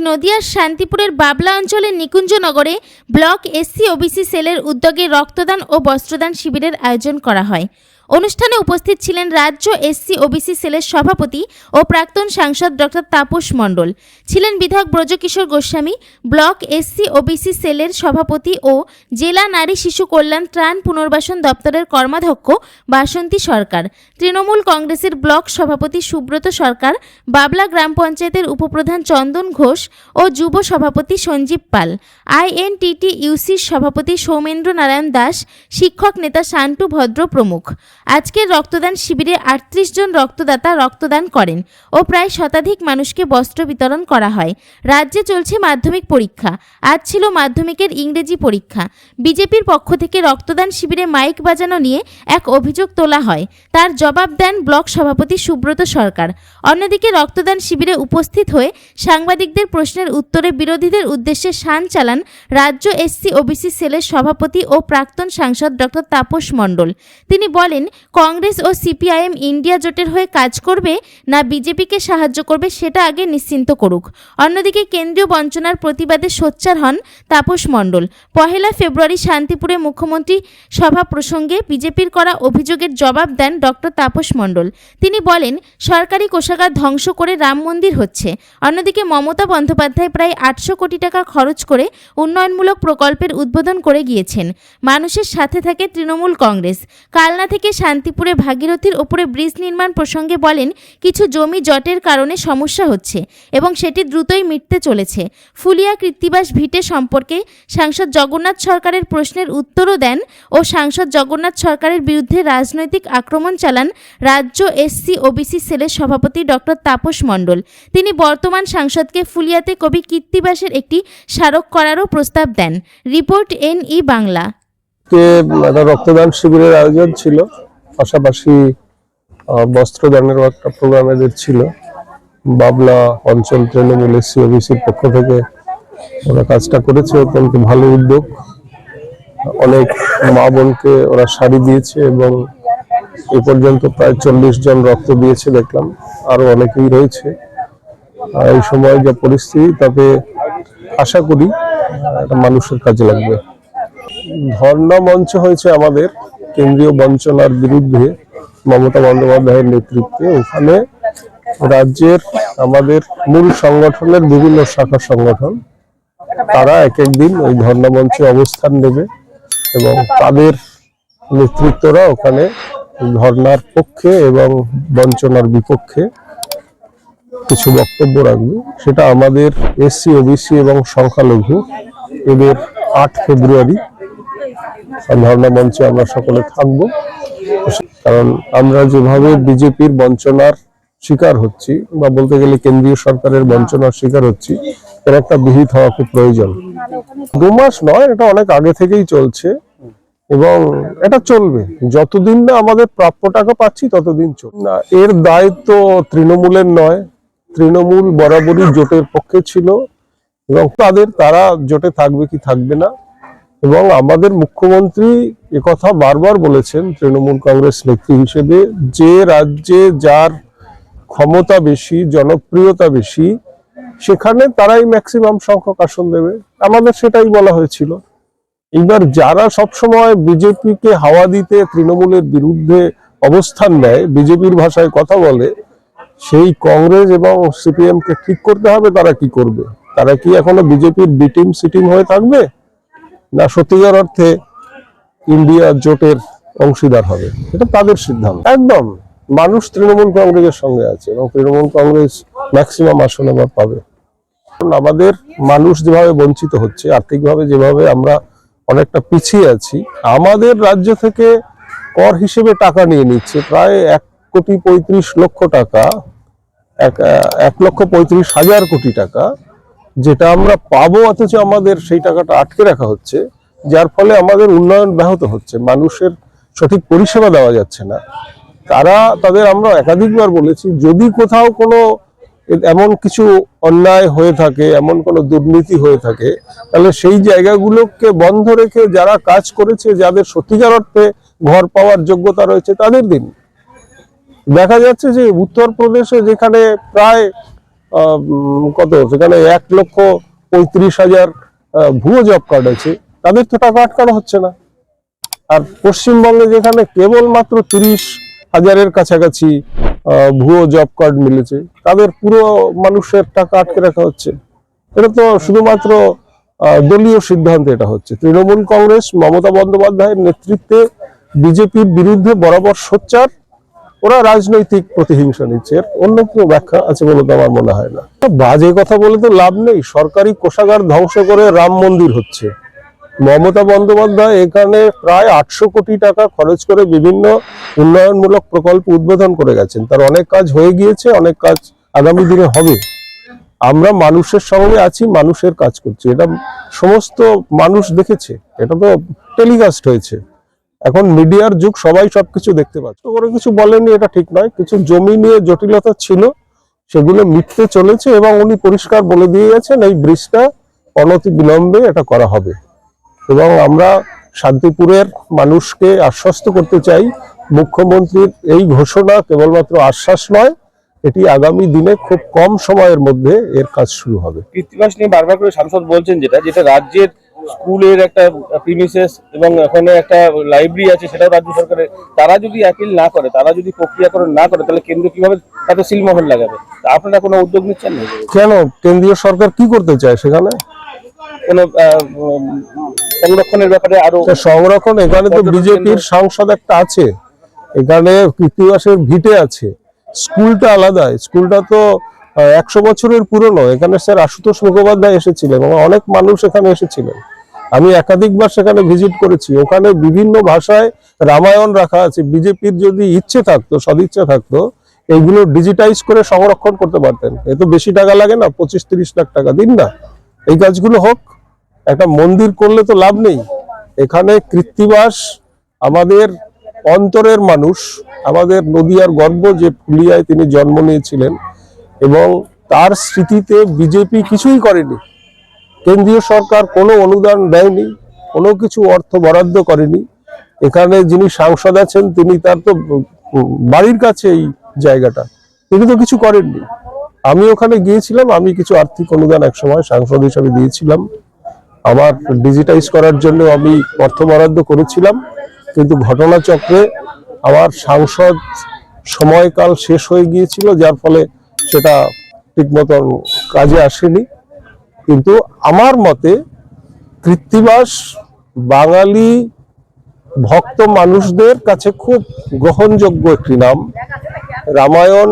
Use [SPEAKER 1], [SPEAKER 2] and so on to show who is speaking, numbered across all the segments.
[SPEAKER 1] নদিয়ার শান্তিপুরের বাবলা অঞ্চলের নিকুঞ্জনগরে ব্লক এসসি ওবিসি সেলের উদ্যোগে রক্তদান ও বস্ত্রদান শিবিরের আয়োজন করা হয়। অনুষ্ঠানে উপস্থিত ছিলেন রাজ্য এসসি, ওবিসি সেলের সভাপতি ও প্রাক্তন সাংসদ ডক্টর তাপস মণ্ডল। ছিলেন বিধায়ক Brajakishore Goswami, block SC, OBC সেলের সভাপতি ও জেলা নারী শিশু কল্যাণ ত্রাণ পুনর্বাসন দপ্তরের কর্মাধ্যক্ষ বাসন্তী সরকার। তৃণমূল কংগ্রেসের ব্লক সভাপতি সুব্রত সরকার, বাবলা গ্রাম পঞ্চায়েতের উপপ্রধান চন্দন ঘোষ ও যুব সভাপতি সঞ্জীব পাল। আইএনটিটি ইউসির সভাপতি সৌমেন্দ্র নারায়ণ দাস, শিক্ষক নেতা শান্টু ভদ্র প্রমুখ। আজকের রক্তদান শিবিরে আটত্রিশ জন রক্তদাতা রক্তদান করেন ও প্রায় শতাধিক মানুষকে বস্ত্র বিতরণ করা হয়। রাজ্যে চলছে মাধ্যমিক পরীক্ষা। আজ ছিল মাধ্যমিকের ইংরেজি পরীক্ষা। বিজেপির পক্ষ থেকে রক্তদান শিবিরে মাইক বাজানো নিয়ে এক অভিযোগ তোলা হয়। তার জবাব দেন ব্লক সভাপতি সুব্রত সরকার। অন্যদিকে রক্তদান শিবিরে উপস্থিত হয়ে সাংবাদিকদের প্রশ্নের উত্তরে বিরোধীদের উদ্দেশ্যে শান চালান রাজ্য এসসি ওবিসি সেলের সভাপতি ও প্রাক্তন সাংসদ ডক্টর তাপস মণ্ডল। তিনি বলেন কংগ্রেস ও সিপিআইএম ইন্ডিয়া জোটের হয়ে কাজ করবে না বিজেপিকে সাহায্য করবে সেটা আগে নিশ্চিন্ত করুক। অন্যদিকে কেন্দ্রীয় বঞ্চনার প্রতিবাদে সোচ্চার হন তাপস মণ্ডল। পহেলা ফেব্রুয়ারি শান্তিপুরে মুখ্যমন্ত্রী সভা প্রসঙ্গে বিজেপির করা অভিযোগের জবাব দেন ডক্টর তাপস মণ্ডল। তিনি বলেন, সরকারি কোষাগার ধ্বংস করে রাম মন্দির হচ্ছে। অন্যদিকে মমতা বন্দ্যোপাধ্যায় প্রায় আটশো কোটি টাকা খরচ করে উন্নয়নমূলক প্রকল্পের উদ্বোধন করে গিয়েছেন। মানুষের সাথে থাকে তৃণমূল কংগ্রেস। কালনা থেকে শান্তিপুরে ভাগীরথীর ওপরে ব্রিজ নির্মাণ প্রসঙ্গে বলেন, কিছু জমি জটের কারণে সমস্যা হচ্ছে এবং সেটি দ্রুতই মিটতে চলেছে। ফুলিয়া কৃত্তিবাস ভিটে সম্পর্কে সাংসদ জগন্নাথ সরকারের প্রশ্নের উত্তরও দেন ও সাংসদ জগন্নাথ সরকারের বিরুদ্ধে রাজনৈতিক আক্রমণ চালান রাজ্য এসসি ওবিসি সেলের সভাপতি ডক্টর তাপস মণ্ডল। তিনি বর্তমান সাংসদকে ফুলিয়াতে কবি কীর্তিবাসের একটি স্মারক করারও প্রস্তাব দেন। রিপোর্ট এন ই বাংলা
[SPEAKER 2] রক্তদান শিবিরের আয়োজন ছিল। পাশাপাশি আহ, বস্ত্রদানেরও একটা প্রোগ্রাম এদের ছিল। বাবলা অঞ্চল তৃণমূল এসসি ওবিসির পক্ষ থেকে ওরা কাজটা করেছে অত্যন্ত ভালো উদ্যোগ। অনেক মা বোনকে ওরা শাড়ি দিয়েছে এবং এ পর্যন্ত প্রায় চল্লিশ জন রক্ত দিয়েছে দেখলাম। আরও অনেকেই রয়েছে। এই সময় যা পরিস্থিতি তাতে আশা করি এটা মানুষের কাজে লাগবে। ধর্ণা মঞ্চ হয়েছে আমাদের। কেন্দ্রীয় বঞ্চনার বিরুদ্ধে মমতা বন্দ্যোপাধ্যায়ের নেতৃত্বে ওখানে রাজ্যের আমাদের মূল সংগঠনের বিভিন্ন শাখা সংগঠন, তারা এক একদিন ওই ধর্ণা মঞ্চে অবস্থান নেবে এবং তাদের নেতৃত্বরা ওখানে ধর্নার পক্ষে এবং বঞ্চনার বিপক্ষে কিছু বক্তব্য রাখবে। সেটা আমাদের এসসি, ওবিসি এবং সংখ্যালঘু। এদের আট ফেব্রুয়ারি ধর্ণা মঞ্চে আমরা সকলে থাকব। কারণ আমরা যেভাবে বিজেপির বঞ্চনার শিকার হচ্ছি বা বলতে গেলে কেন্দ্রীয় সরকারের বঞ্চনার শিকার হচ্ছি, এর একটা বিহিত হওয়া খুব প্রয়োজন। দু মাস নয়, এটা অনেক আগে থেকেই চলছে এবং এটা চলবে। যতদিন না আমাদের প্রাপ্য টাকা পাচ্ছি, ততদিন চলবে। না, এর দায়িত্ব তৃণমূলের নয়। তৃণমূল বরাবরই জোটের পক্ষে ছিল এবং তাদের, তারা জোটে থাকবে কি থাকবে না এবং আমাদের মুখ্যমন্ত্রী একথা বারবার বলেছেন, তৃণমূল কংগ্রেস নেত্রী হিসেবে, যে রাজ্যে যার ক্ষমতা বেশি, জনপ্রিয়তা বেশি, সেখানে তারাই ম্যাক্সিমাম সংখ্যক আসন দেবে। আমাদের সেটাই বলা হয়েছিল। এবার যারা সবসময় বিজেপিকে হাওয়া দিতে তৃণমূলের বিরুদ্ধে অবস্থান নেয়, বিজেপির ভাষায় কথা বলে, সেই কংগ্রেস এবং সিপিএম কে ঠিক করতে হবে, তারা কি করবে? তারা কি এখনও বিজেপির বিটিম সিটিং হয়ে থাকবে? না সত্যিকার অর্থে ইন্ডিয়া জোটের অংশীদার হবে। এটা তাদের সিদ্ধান্ত। একদম। মানুষ তৃণমূল কংগ্রেসের সঙ্গে আছে এবং তৃণমূল কংগ্রেস ম্যাক্সিমাম আসন এবার পাবে। আমাদের মানুষ যেভাবে বঞ্চিত হচ্ছে আর্থিকভাবে যেভাবে আমরা অনেকটা পিছিয়ে আছি আমাদের রাজ্য থেকে কর হিসেবে টাকা নিয়ে নিচ্ছে প্রায় এক কোটি পঁয়ত্রিশ লক্ষ টাকা এক এক লক্ষ পঁয়ত্রিশ হাজার কোটি টাকা। যেটা আমরা পাবো অথচ আমাদের সেই টাকাটা আটকে রাখা হচ্ছে, যার ফলে আমাদের উন্নয়ন ব্যাহত হচ্ছে। মানুষের সঠিক পরিষেবা দেওয়া যাচ্ছে না। তারা, তাদের আমরা একাধিকবার বলেছি, যদি কোথাও কোনো এমন কিছু অন্যায় হয়ে থাকে, এমন কোনো দুর্নীতি হয়ে থাকে, তাহলে সেই জায়গাগুলোকে বন্ধ রেখে যারা কাজ করেছে, যাদের সত্যিকার অর্থে ঘর পাওয়ার যোগ্যতা রয়েছে, তাদের দিন। দেখা যাচ্ছে যে উত্তরপ্রদেশে যেখানে প্রায় কত? সেখানে এক লক্ষ পঁয়ত্রিশ হাজার ভুয়ো জব কার্ড আছে। তাদের তো টাকা আটকানো হচ্ছে না। আর পশ্চিমবঙ্গে যেখানে কেবলমাত্র তিরিশ হাজারের কাছাকাছি ভুয়ো জব কার্ড মিলেছে, তাদের পুরো মানুষের টাকা আটকে রাখা হচ্ছে। এটা তো শুধুমাত্র দলীয় সিদ্ধান্তে এটা হচ্ছে। তৃণমূল কংগ্রেস, মমতা বন্দ্যোপাধ্যায়ের নেতৃত্বে বিজেপির বিরুদ্ধে বরাবর সোচ্চার। ওরা রাজনৈতিক প্রতিহিংসা নিচ্ছে। অন্য কোনো ব্যাখ্যা আছে বলে তো আমার মনে হয় না। বাজে কথা বলে তো লাভ নেই। সরকারি কোষাগার ধ্বংস করে রাম মন্দির হচ্ছে। মমতা বন্দ্যোপাধ্যায় এখানে প্রায় আটশো কোটি টাকা খরচ করে বিভিন্ন উন্নয়নমূলক প্রকল্প উদ্বোধন করে গেছেন। তার অনেক কাজ হয়ে গিয়েছে, অনেক কাজ আগামী দিনে হবে। আমরা মানুষের সঙ্গে আছি, মানুষের কাজ করছি। এটা সমস্ত মানুষ দেখেছে। এটা তো টেলিকাস্ট হয়েছে। এখন মিডিয়ার যুগ, সবাই সবকিছু দেখতে পাচ্ছে। ওরা কিছু বলেনি, এটা ঠিক নয়। কিছু জমি নিয়ে জটিলতা ছিল, সেগুলো মিটতে চলেছে এবং উনি পরিষ্কার বলে দিয়ে গেছেন এই ব্রিজটা অনতি বিলম্বে এটা করা হবে। এবং আমরা শান্তিপুরের মানুষকে আশ্বস্ত করতে চাই, মুখ্যমন্ত্রীর এই ঘোষণা কেবলমাত্র আশ্বাস নয়, এটি আগামী দিনে খুব কম সময়ের মধ্যে এর কাজ শুরু হবে।
[SPEAKER 3] কৃত্তিবাস নিয়ে বারবার করে সাংসদ বলছেন যেটা যেটা রাজ্যের স্কুলের একটা প্রিমিসেস এবং ওখানে একটা লাইব্রেরি আছে সেটাও রাজ্য সরকারের তারা যদি অ্যাপিল না করে তারা যদি প্রক্রিয়াকরণ না করে তাহলে কেন্দ্র কীভাবে তাতে সিলমোহর লাগাবে? আপনারা কোনো উদ্যোগ নিচ্ছেন না?
[SPEAKER 2] কেন? কেন্দ্রীয় সরকার কি করতে চায় সেখানে?
[SPEAKER 3] কোনো সংরক্ষণের ব্যাপারে
[SPEAKER 2] আরও সংরক্ষণ এখানে তো বিজেপির সাংসদ একটা আছে। এখানে কৃত্তিবাসের ভিটে আছে। স্কুলটা আলাদা। স্কুলটা তো একশো বছরের পুরনো। এখানে স্যার আশুতোষ মুখোপাধ্যায় এসেছিলেন এবং অনেক মানুষ এখানে এসেছিলেন। আমি একাধিকবার সেখানে ভিজিট করেছি। ওখানে বিভিন্ন ভাষায় রামায়ণ রাখা আছে। বিজেপির যদি ইচ্ছে থাকতো, সদিচ্ছা থাকতো এইগুলো ডিজিটাইজ করে সংরক্ষণ করতে পারতেন। এ তো বেশি টাকা লাগে না, পঁচিশ তিরিশ লাখ টাকা। দিন না। এই কাজগুলো হোক, একটা মন্দির করলে তো লাভ নেই। এখানে কৃত্তিবাস, আমাদের অন্তরের মানুষ, আমাদের নদিয়ার গর্ব যে পুলিয়ায় তিনি জন্ম নিয়েছিলেন এবং তার স্মৃতিতে বিজেপি কিছুই করেনি। কেন্দ্রীয় সরকার কোনো অনুদান দেয়নি, কোনো কিছু অর্থ বরাদ্দ করেনি। এখানে যিনি সাংসদ আছেন, তিনি তার তো বাড়ির কাছে এই জায়গাটা। তিনি তো কিছু করেননি। আমি ওখানে গিয়েছিলাম, আমি কিছু আর্থিক অনুদান একসময় সাংসদ হিসাবে দিয়েছিলাম। আমার ডিজিটাইজ করার জন্য আমি অর্থ বরাদ্দ করেছিলাম, কিন্তু ঘটনাচক্রে আমার সাংসদ সময়কাল শেষ হয়ে গিয়েছিল, যার ফলে সেটা ঠিক মতন কাজে আসেনি। কিন্তু আমার মতে কৃত্তিবাস বাঙালি ভক্ত মানুষদের কাছে খুব গ্রহণযোগ্য একটি নাম। রামায়ণ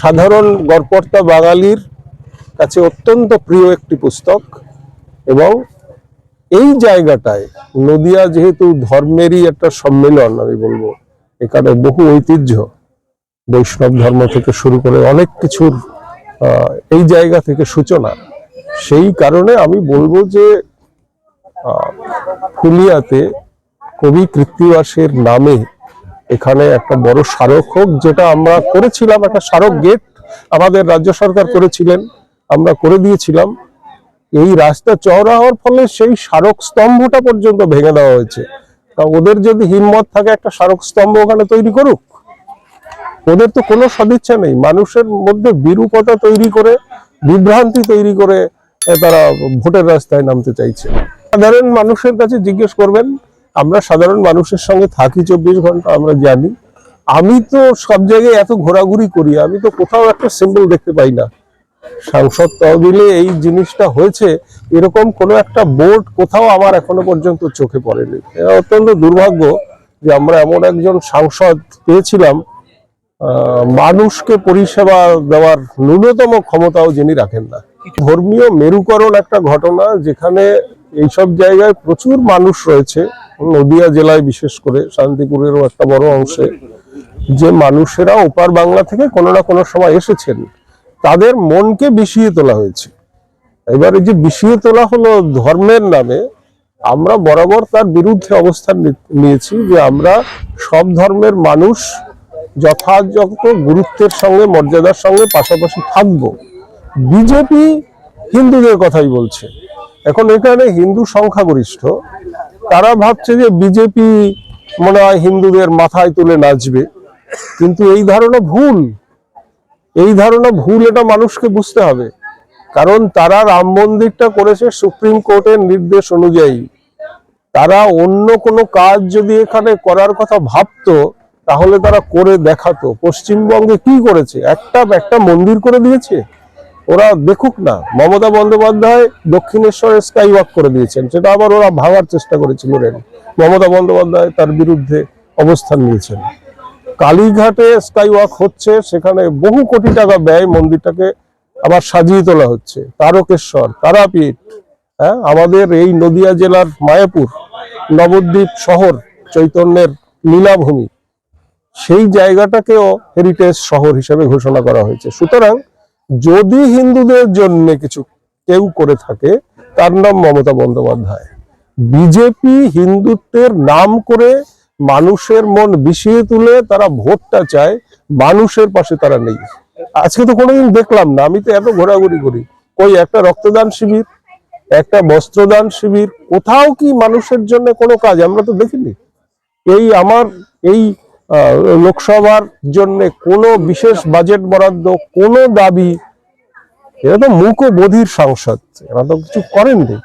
[SPEAKER 2] সাধারণ গড়পড়তা বাঙালির কাছে অত্যন্ত প্রিয় একটি পুস্তক এবং এই জায়গাটায় নদিয়া যেহেতু ধর্মেরই একটা সম্মেলন, আমি বলব, এখানে বহু ঐতিহ্য, বৈষ্ণব ধর্ম থেকে শুরু করে অনেক কিছুর এই জায়গা থেকে সূচনা। সেই কারণে আমি বলব যে ফুলিয়াতে কবি কৃত্তিবাসের নামে এখানে একটা বড় স্মারক হোক, যেটা আমরা করেছিলাম, একটা স্মারক গেট আমাদের রাজ্য সরকার করেছিলেন, আমরা করে দিয়েছিলাম। এই রাস্তা চওড়া হওয়ার ফলে সেই স্মারক স্তম্ভটা পর্যন্ত ভেঙে দেওয়া হয়েছে। তা ওদের যদি হিম্মত থাকে একটা স্মারক স্তম্ভ ওখানে তৈরি করুক, ওদের তো কোনো সদিচ্ছা নেই। মানুষের মধ্যে বিরূপতা তৈরি করে, বিভ্রান্তি তৈরি করে তারা ভোটের রাস্তায় নামতে চাইছে। সাধারণ মানুষের কাছে জিজ্ঞেস করবেন, আমরা সাধারণ মানুষের সঙ্গে থাকি চব্বিশ ঘণ্টা, আমরা জানি। আমি তো সব জায়গায় এত ঘোরাঘুরি করি, আমি তো কোথাও একটা সিম্বল দেখতে পাই না। সাংসদ তহবিলে এই জিনিসটা হয়েছে, এরকম কোনো একটা বোর্ড কোথাও আমার এখনও পর্যন্ত চোখে পড়েনি। অত্যন্ত দুর্ভাগ্য যে আমরা এমন একজন সাংসদ পেয়েছিলাম মানুষকে পরিষেবা দেওয়ার ন্যূনতম ক্ষমতাও যিনি রাখেন না। ধর্মীয় মেরুকরণ একটা ঘটনা যেখানে এইসব জায়গায় প্রচুর মানুষ রয়েছে। নদিয়া জেলায় বিশেষ করে শান্তিপুরেরও একটা বড় অংশে। যে মানুষেরা ওপার বাংলা থেকে কোনো না কোনো সময় এসেছেন, তাদের মনকে বিষিয়ে তোলা হয়েছে। এবারে যে বিষিয়ে তোলা হলো ধর্মের নামে, আমরা বরাবর তার বিরুদ্ধে অবস্থান নিয়েছি যে আমরা সব ধর্মের মানুষ যথাযথ গুরুত্বের সঙ্গে, মর্যাদার সঙ্গে পাশাপাশি থাকব। বিজেপি হিন্দুদের কথাই বলছে। এখন এখানে হিন্দু সংখ্যাগরিষ্ঠ, তারা ভাবছে যে বিজেপি মনে হয় হিন্দুদের মাথায় তুলে নাচবে। কিন্তু এই ধারণা ভুল। এই ধারণা ভুল এটা মানুষকে বুঝতে হবে। কারণ তারা রাম মন্দিরটা করেছে সুপ্রিম কোর্টের নির্দেশ অনুযায়ী। তারা অন্য কোনো কাজ যদি এখানে করার কথা ভাবতো, তাহলে তারা করে দেখাতো। পশ্চিমবঙ্গে কি করেছে? একটা একটা মন্দির করে দিয়েছে? ওরা দেখুক না। মমতা বন্দ্যোপাধ্যায় দক্ষিণেশ্বরে স্কাই ওয়াক করে দিয়েছেন। সেটা আবার ওরা ভাঙার চেষ্টা করেছিল রেন মমতা বন্দ্যোপাধ্যায় তার বিরুদ্ধে অবস্থান নিয়েছেন। কালীঘাটে স্কাই ওয়াক হচ্ছে, সেখানে বহু কোটি টাকা ব্যয় মন্দিরটাকে আবার সাজিয়ে তোলা হচ্ছে। তারকেশ্বর, তারাপীঠ হ্যাঁ আমাদের এই নদিয়া জেলার মায়াপুর, নবদ্বীপ শহর, চৈতন্যের লীলাভূমি, সেই জায়গাটাকেও হেরিটেজ শহর হিসেবে ঘোষণা করা হয়েছে। সুতরাং যদি হিন্দুদের জন্য কিছু কেউ করে থাকে, তার নাম মমতা বন্দ্যোপাধ্যায়। বিজেপি হিন্দুত্বের নাম করে মানুষের মন বিষিয়ে তুলে তারা ভোটটা চায়, মানুষের পাশে তারা নেই। আজকে তো কোনোদিন দেখলাম না, আমি তো এত ঘোরাঘুরি করি। কই, একটা রক্তদান শিবির, একটা বস্ত্রদান শিবির, কোথাও কি মানুষের জন্য কোনো কাজ? আমরা তো দেখিনি। এই আমার, এই লোকসভার জন্য কোনো বিশেষ বাজেট বরাদ্দ, কোনো দাবি, এরা তো মুখ বধির সাংসদ, এরা তো কিছু করেননি।